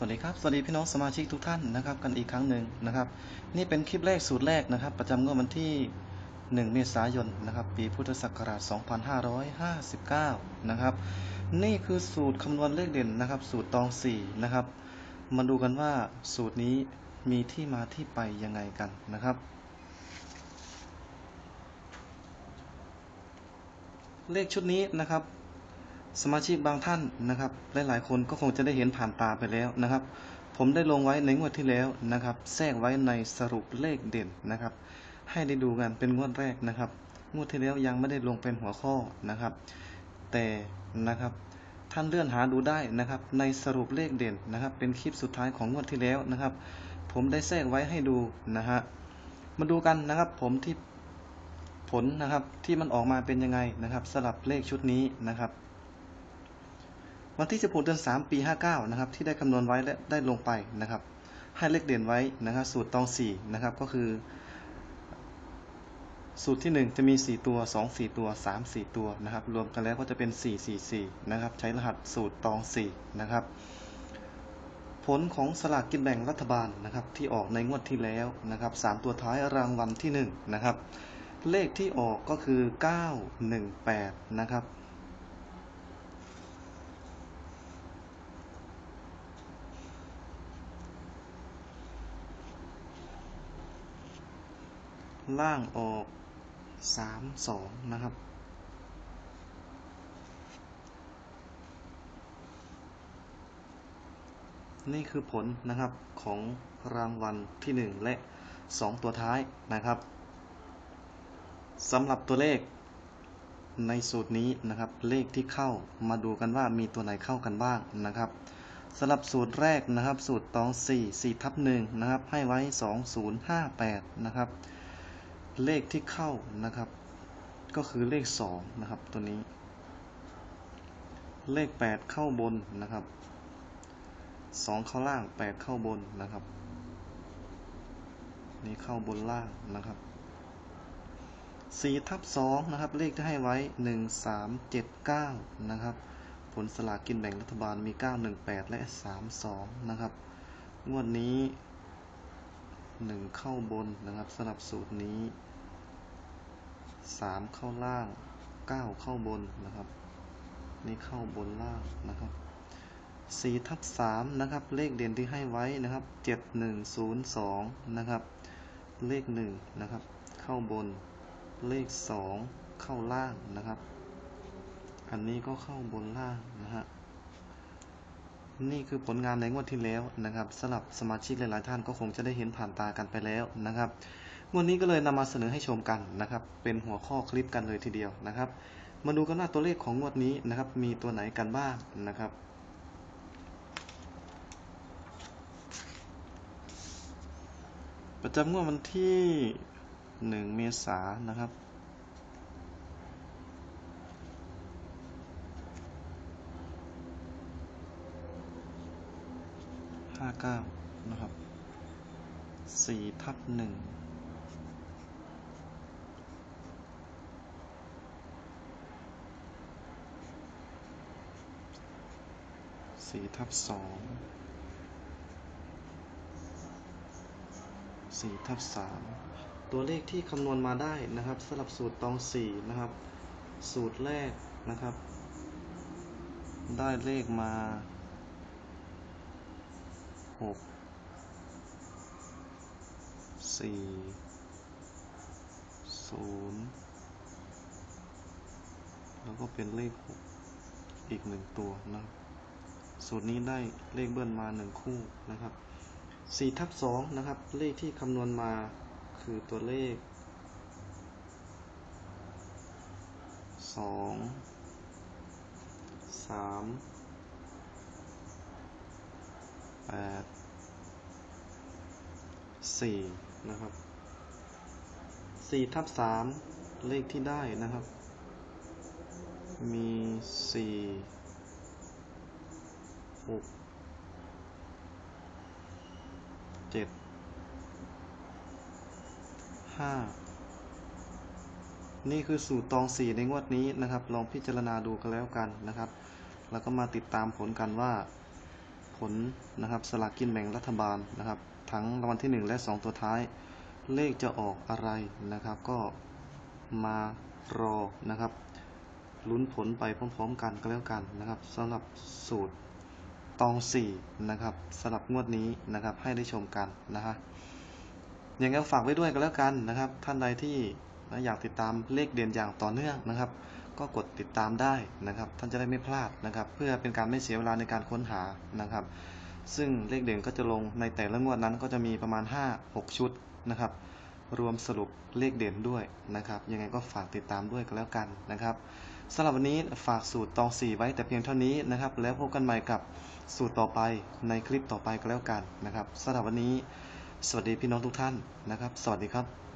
สวัสดีครับ สวัสดีพี่น้องสมาชิกทุกท่านนะครับ กันอีกครั้งหนึ่งนะครับ นี่เป็นคลิปแรกสูตรแรกนะครับ ประจำงวดวันที่ 1 เมษายนนะครับ ปีพุทธศักราช 2559 นะครับ นี่คือสูตรคำนวณเลขเด่นนะครับ สูตรตอง 4 นะครับ มาดูกันว่าสูตรนี้มีที่มาที่ไปยังไงกันนะครับ เลขชุดนี้นะครับ สมาชิกบางท่านนะครับ หลายๆ คนก็คงจะได้เห็นผ่านตาไปแล้วนะครับ ผมได้ลงไว้ในงวดที่แล้วนะครับ แทรกไว้ในสรุปเลขเด่นนะครับ ให้ได้ดูกันเป็นงวดแรกนะครับ งวดที่แล้วยังไม่ได้ลงเป็นหัวข้อนะครับ แต่นะครับท่านเลื่อนหาดูได้นะครับ ในสรุปเลขเด่นนะครับ เป็นคลิปสุดท้ายของงวดที่แล้วนะครับ ผมได้แทรกไว้ให้ดูนะฮะมาดูกันนะครับผมที่ผลนะครับที่มันออกมาเป็นยังไงนะครับสลับเลขชุดนี้นะครับ วันที่ 16 เดือน 3 ปี 59 นะครับ ที่ได้คำนวณไว้และได้ลงไปนะครับ ให้เลขเด่นไว้นะครับ สูตรตอง 4 นะครับ ก็คือ สูตรที่ 1 จะมี 4 ตัว 2 4 ตัว 3 4 ตัวนะครับ รวมกันแล้วก็จะเป็น 4 4 4 นะครับ ใช้รหัสสูตรตอง 4 นะครับ ผลของสลากกินแบ่งรัฐบาลนะครับ ที่ออกในงวดที่แล้วนะครับ 3 ตัวท้ายรางวัลที่ 1 นะครับ เลขที่ออกก็คือ 918 นะครับ ล่างออกสามสองนะครับ นี่คือผลนะครับของรางวัลที่ 1 และ 2 ตัวท้ายนะครับสำหรับตัวเลขในสูตรนี้นะครับ เลขที่เข้ามาดูกันว่ามีตัวไหนเข้ากันบ้างนะครับสำหรับสูตรแรกนะครับ สูตรตอง 4 4ทับ1นะครับ ให้ไว้ 2058 นะครับ เลขที่เข้านะครับ ก็คือเลข 2 นะครับ ตัวนี้ เลข 8 เข้าบนนะครับ 2 เข้าล่าง 8 เข้าบนนะครับ นี่เข้าบนล่างนะครับ4ทับ2นะครับ เลขที่ให้ไว้ 1 3 7 9 นะครับ ผลสลากกินแบ่งรัฐบาลมี 918 และ 32 นะครับ งวดนี้ 1 เข้าบนนะครับสำหรับสูตรนี้ 3เข้าล่าง9เข้าบนนะครับ นี่เข้าบนล่างนะครับ4ทับ3นะครับ เลขเด่นที่ให้ไว้นะครับ7102นะครับ เลข1นะครับ เข้าบน เลข2เข้าล่างนะครับ อันนี้ก็เข้าบนล่างนะฮะนี่คือผลงานในงวดที่แล้วนะครับสำหรับสมาชิกหลาย ๆ ท่านก็คงจะได้เห็นผ่านตากันไปแล้วนะครับ วดนี้ก็เลยนำมาเสนอให้ชมกันนะครับ เป็นหัวข้อคลิปกันเลยทีเดียวนะครับ มาดูกันว่าตัวเลขของงวดนี้นะครับ มีตัวไหนกันบ้างนะครับประจำงวดวันที่ 1 เมษายนนะครับ ห้าเก้านะครับ สี่ทับหนึ่ง สี่ทับสองสี่ทับสามตัวเลขที่คำนวณมาได้นะครับสำหรับสูตรตองสี่นะครับ สูตรแรกนะครับ ได้เลขมาหกสี่ศูนย์แล้วก็เป็นเลขหกอีกหนึ่งตัวนะครับ สูตรนี้ได้เลขเบิ้ลมาหนึ่งคู่นะครับสี่ทับสองนะครับ เลขที่คำนวณมาคือตัวเลขสองสามแปดสี่นะครับสี่ทับสามเลขที่ได้นะครับ มีสี่ หกเจ็ดห้านี่คือสูตรตองสี่ในงวดนี้นะครับ ลองพิจารณาดูกันแล้วกันนะครับ แล้วก็มาติดตามผลกันว่าผลนะครับสลากกินแบ่งรัฐบาลนะครับ ทั้งรางวัลที่ 1 และ 2 ตัวท้าย เลขจะออกอะไรนะครับ ก็มารอนะครับลุ้นผลไปพร้อมๆกันก็แล้วกันนะครับสำหรับสูตร ตอง4นะครับสำหรับงวดนี้นะครับให้ได้ชมกันนะฮะยังไงก็ฝากไว้ด้วยกันแล้วกันนะครับ ท่านใดที่นะอยากติดตามเลขเด่นอย่างต่อเนื่องนะครับ ก็กดติดตามได้นะครับ ท่านจะได้ไม่พลาดนะครับ เพื่อเป็นการไม่เสียเวลาในการค้นหานะครับ ซึ่งเลขเด่นก็จะลงในแต่ละงวดนั้นก็จะมีประมาณ 5-6 ชุดนะครับ รวมสรุปเลขเด่นด้วยนะครับ ยังไงก็ฝากติดตามด้วยกันแล้วกันนะครับ สำหรับวันนี้ฝากสูตรตองสี่ไว้แต่เพียงเท่านี้นะครับ แล้วพบกันใหม่กับสูตรต่อไปในคลิปต่อไปก็แล้วกันนะครับสำหรับวันนี้ สวัสดีพี่น้องทุกท่านนะครับ สวัสดีครับ